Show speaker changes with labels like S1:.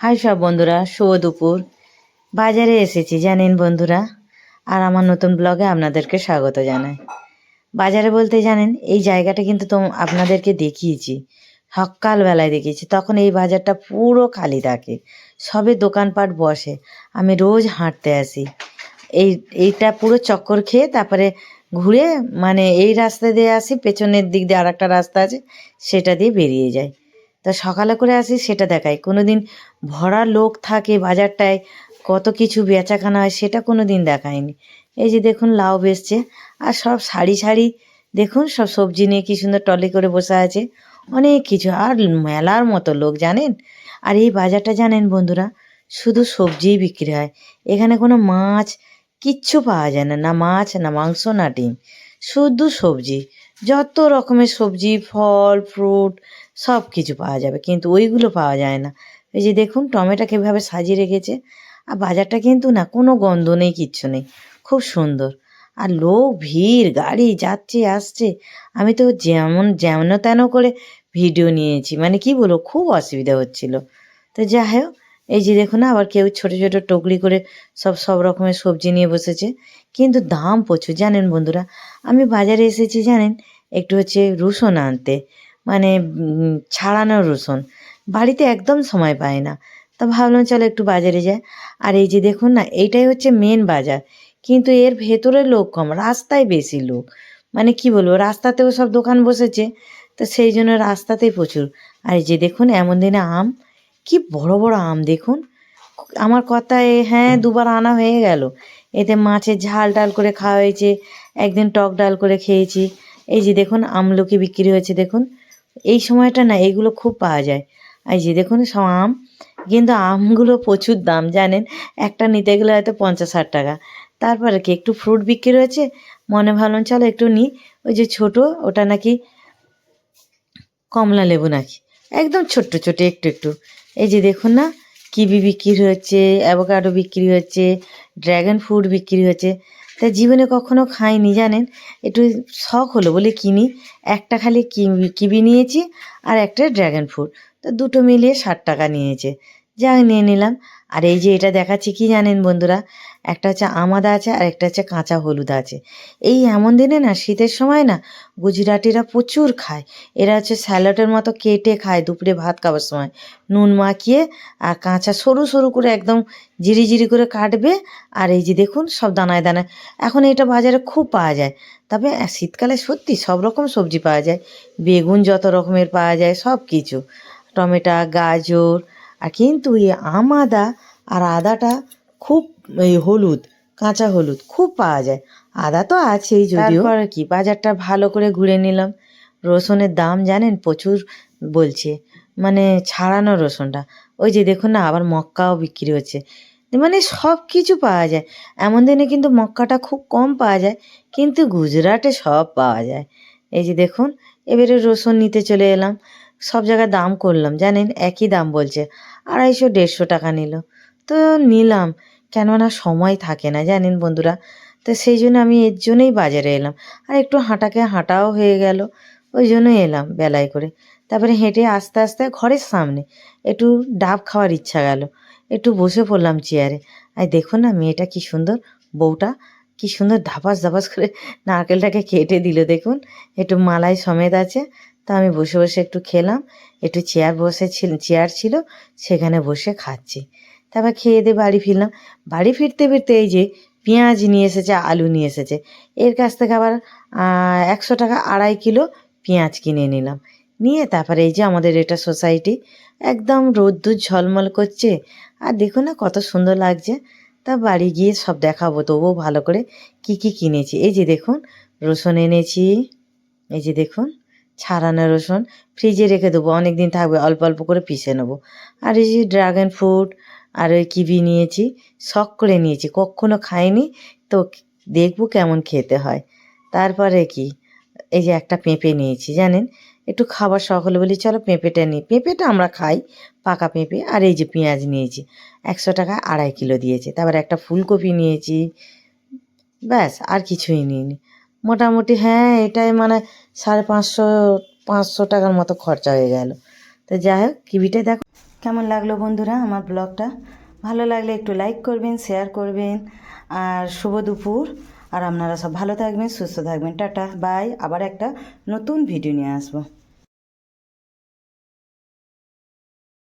S1: High সব বন্ধুরা, শুভ দুপুর। বাজারে এসেছি, জানেন বন্ধুরা, আর আমার নতুন ব্লগে আপনাদেরকে স্বাগত জানাই। বাজারে বলতে জানেন, এই জায়গাটা কিন্তু তো আপনাদেরকে দেখিয়েছি। সকালবেলায় দেখিয়েছি, তখন এই বাজারটা পুরো খালি থাকে, সবে দোকানপাট বসে, আমি রোজ হাঁটতে আসি। এই, এইটা পুরো চক্কর খেয়ে তারপরে ঘুরে মানে এই রাস্তা দিয়ে আসি, পেছনের দিক দিয়ে আর একটা রাস্তা আছে, সেটা দিয়ে বেরিয়ে যাই। তা সকালে করে আসি, সেটা দেখাই। কোনো দিন ভরা লোক থাকে বাজারটায়, কত কিছু বেচাকেনা হয়, সেটা কোনো দিন দেখায়নি এই যে দেখুন, লাউ বেচছে আর সব সারি সারি দেখুন, সব সবজি নিয়ে কি সুন্দর টলি করে বসে আছে। অনেক কিছু, আর মেলার মতো লোক, জানেন? আর এই বাজারটা জানেন বন্ধুরা, শুধু সবজিই বিক্রি হয়। এখানে কোনো মাছ কিচ্ছু পাওয়া যায় না না মাছ, না মাংস, না ডিম। শুধু সবজি, যত রকমের সবজি, ফল, ফ্রুট সব কিছু পাওয়া যাবে, কিন্তু ওইগুলো পাওয়া যায় না। এই যে দেখুন, টমেটো কীভাবে সাজিয়ে রেখেছে। আর বাজারটা কিন্তু না, কোনো গন্ধ নেই, কিচ্ছু নেই। খুব সুন্দর। আর লোক, ভিড়, গাড়ি যাচ্ছে আসছে। আমি তো যেমন যেমন তেন করে ভিডিও নিয়েছি। মানে কি বলব, খুব অসুবিধা হচ্ছিল। তো যাই হোক, এই যে দেখুন আবার কেউ ছোট ছোট টগলি করে সব সব রকমের সবজি নিয়ে বসেছে। কিন্তু দাম প্রচুর। জানেন বন্ধুরা, আমি বাজারে এসেছি, জানেন? একটু হচ্ছে রসুন আনতে। মানে ছাড়ানো রসুন বাড়িতে একদম সময় পায় না। তা ভাবলাম চলো একটু বাজারে যাই। আর এই যে দেখুন না, এইটাই হচ্ছে মেন বাজার। কিন্তু এর ভেতরে লোক কম, রাস্তায় বেশি লোক। মানে কি বলব, রাস্তাতেও সব দোকান বসেছে। তো সেই জন্য রাস্তাতেই প্রচুর। আর এই যে দেখুন, এমন দিনে আম, কি বড় বড় আম দেখুন। আমার কথায় হ্যাঁ দুবার আনা হয়ে গেল। এতে মাছের ঝাল ডাল করে খাওয়া হয়েছে। একদিন টক ডাল করে খেয়েছি। এই যে দেখুন, আমলকি বিক্রি হয়েছে দেখুন। এই সময়টা না এগুলো খুব পাওয়া যায়। আর যে দেখুন, সব আম, কিন্তু আমগুলো প্রচুর দাম, জানেন? একটা নিতে গেলে হয়তো পঞ্চাশ ষাট টাকা। তারপরে কি, একটু ফ্রুট বিক্রি হয়েছে মনে ভাবলাম চলো একটু নিই ওই যে ছোট, ওটা নাকি কমলা লেবু নাকি? একদম ছোট্ট ছোট একটু একটু। এই যে দেখুন না, কিবি বিক্রি হচ্ছে, অ্যাভোকাডো বিক্রি হচ্ছে ড্র্যাগন ফ্রুট বিক্রি হচ্ছে। তা জীবনে কখনো খাইনি, জানেন? একটু শখ হলো বলে কিনি। একটা খালি কিবি কিবি নিয়েছি আর একটা ড্র্যাগন ফ্রুট। তো দুটো মিলিয়ে ষাট টাকা নিয়েছে। যা নিয়ে নিলাম। আর এই যে এটা দেখাচ্ছি কি জানেন বন্ধুরা? একটা হচ্ছে আমাদা আছে আর একটা হচ্ছে কাঁচা হলুদ আছে। এই এমন দিনে না, শীতের সময় না, গুজরাটিরা প্রচুর খায়। এরা হচ্ছে স্যালাডের মতো কেটে খায় দুপুরে ভাত খাওয়ার সময়। নুন মাখিয়ে আর কাঁচা সরু সরু করে একদম জিরি জিরি করে কাটবে। আর এই যে দেখুন, সব দানায় দানায়। এখন এটা বাজারে খুব পাওয়া যায়। তবে শীতকালে সত্যি সব রকম সবজি পাওয়া যায়। বেগুন যত রকমের পাওয়া যায় সব কিছু টমেটো, গাজর কিন্তু এই আম আদা আর আদাটা খুব, এই হলুদ, কাঁচা হলুদ খুব পাওয়া যায়। আদা তো আছেই যদিও। তারপর কি, বাজারটা ভালো করে ঘুরে নিলাম। রসুনের দাম জানেন, প্রচুর বলছে। মানে ছাড়ানো রসুনটা। ওই যে দেখুন না, আবার মক্কাও বিক্রি হচ্ছে। মানে সব কিছু পাওয়া যায়। এমন দিনে কিন্তু মক্কাটা খুব কম পাওয়া যায়, কিন্তু গুজরাটে সব পাওয়া যায়। এই যে দেখুন, এবারে রসুন নিতে চলে এলাম। সব জায়গায় দাম করলাম, জানেন? একই দাম বলছে। আড়াইশো, দেড়শো টাকা নিল। তো নিলাম, কেননা সময় থাকে না, জানেন বন্ধুরা? তো সেই জন্য আমি এর জন্যই বাজারে এলাম। আর একটু হাঁটাকে হাঁটাও হয়ে গেল, ওই জন্যই এলাম বেলায় করে। তারপরে হেঁটে আস্তে আস্তে ঘরের সামনে একটু ডাব খাওয়ার ইচ্ছা গেল। একটু বসে পড়লাম চেয়ারে। আর দেখুন না, মেয়েটা কি সুন্দর, বউটা কি সুন্দর ধাপাস ধাপাস করে নারকেলটাকে কেটে দিল দেখুন। একটু মালাই সমেত আছে তা আমি বসে বসে একটু খেলাম। একটু চেয়ার বসে চেয়ার ছিল, সেখানে বসে খাচ্ছি। তারপর খেয়ে দিয়ে বাড়ি ফিরলাম। বাড়ি ফিরতে ফিরতে এই যে পেঁয়াজ নিয়ে এসেছে, আলু নিয়ে এসেছে। এর কাছ থেকে আবার একশো টাকা আড়াই কিলো পেঁয়াজ কিনে নিলাম। নিয়ে তারপরে এই যে আমাদের এটা সোসাইটি একদম রোদ্দুর ঝলমল করছে। আর দেখুন না কত সুন্দর লাগছে। তা বাড়ি গিয়ে সব দেখাবো, তবুও ভালো করে কি কি কিনেছি। এই যে দেখুন, রসুন এনেছি। এই যে দেখুন ছাড়ানো রসুন ফ্রিজে রেখে দেবো অনেক দিন থাকবে, অল্প অল্প করে পিষে নেব। আর এই যে ড্রাগন ফ্রুট আর ওই কিবি নিয়েছি, শখ করে নিয়েছি, কখনো খাইনি, তো দেখব কেমন খেতে হয়। তারপরে কি, এই যে একটা পেঁপে নিয়েছি, জানেন? একটু খাবার শখ হলো বলি, চলো পেঁপেটা নিই। পেঁপেটা আমরা খাই, পাকা পেঁপে, আর এই যে পেঁয়াজ নিয়েছি, একশো টাকা আড়াই কিলো দিয়েছে। তারপর একটা ফুলকপি নিয়েছি, ব্যাস, আর কিছুই নিইনি। মোটামুটি হ্যাঁ এটাই মানে সাড়ে পাঁচশো পাঁচশো টাকার মতো খরচা হয়ে গেল। তো যাই হোক, কিবিটা দেখো। কেমন লাগল বন্ধুরা আমার ব্লগটা? ভালো লাগলে একটু লাইক করবেন, শেয়ার করবেন, আর শুভ দুপুর। আর আপনারা সব ভালো থাকবেন, সুস্থ থাকবেন। Tata, bye. আবার একটা নতুন ভিডিও নিয়ে আসব।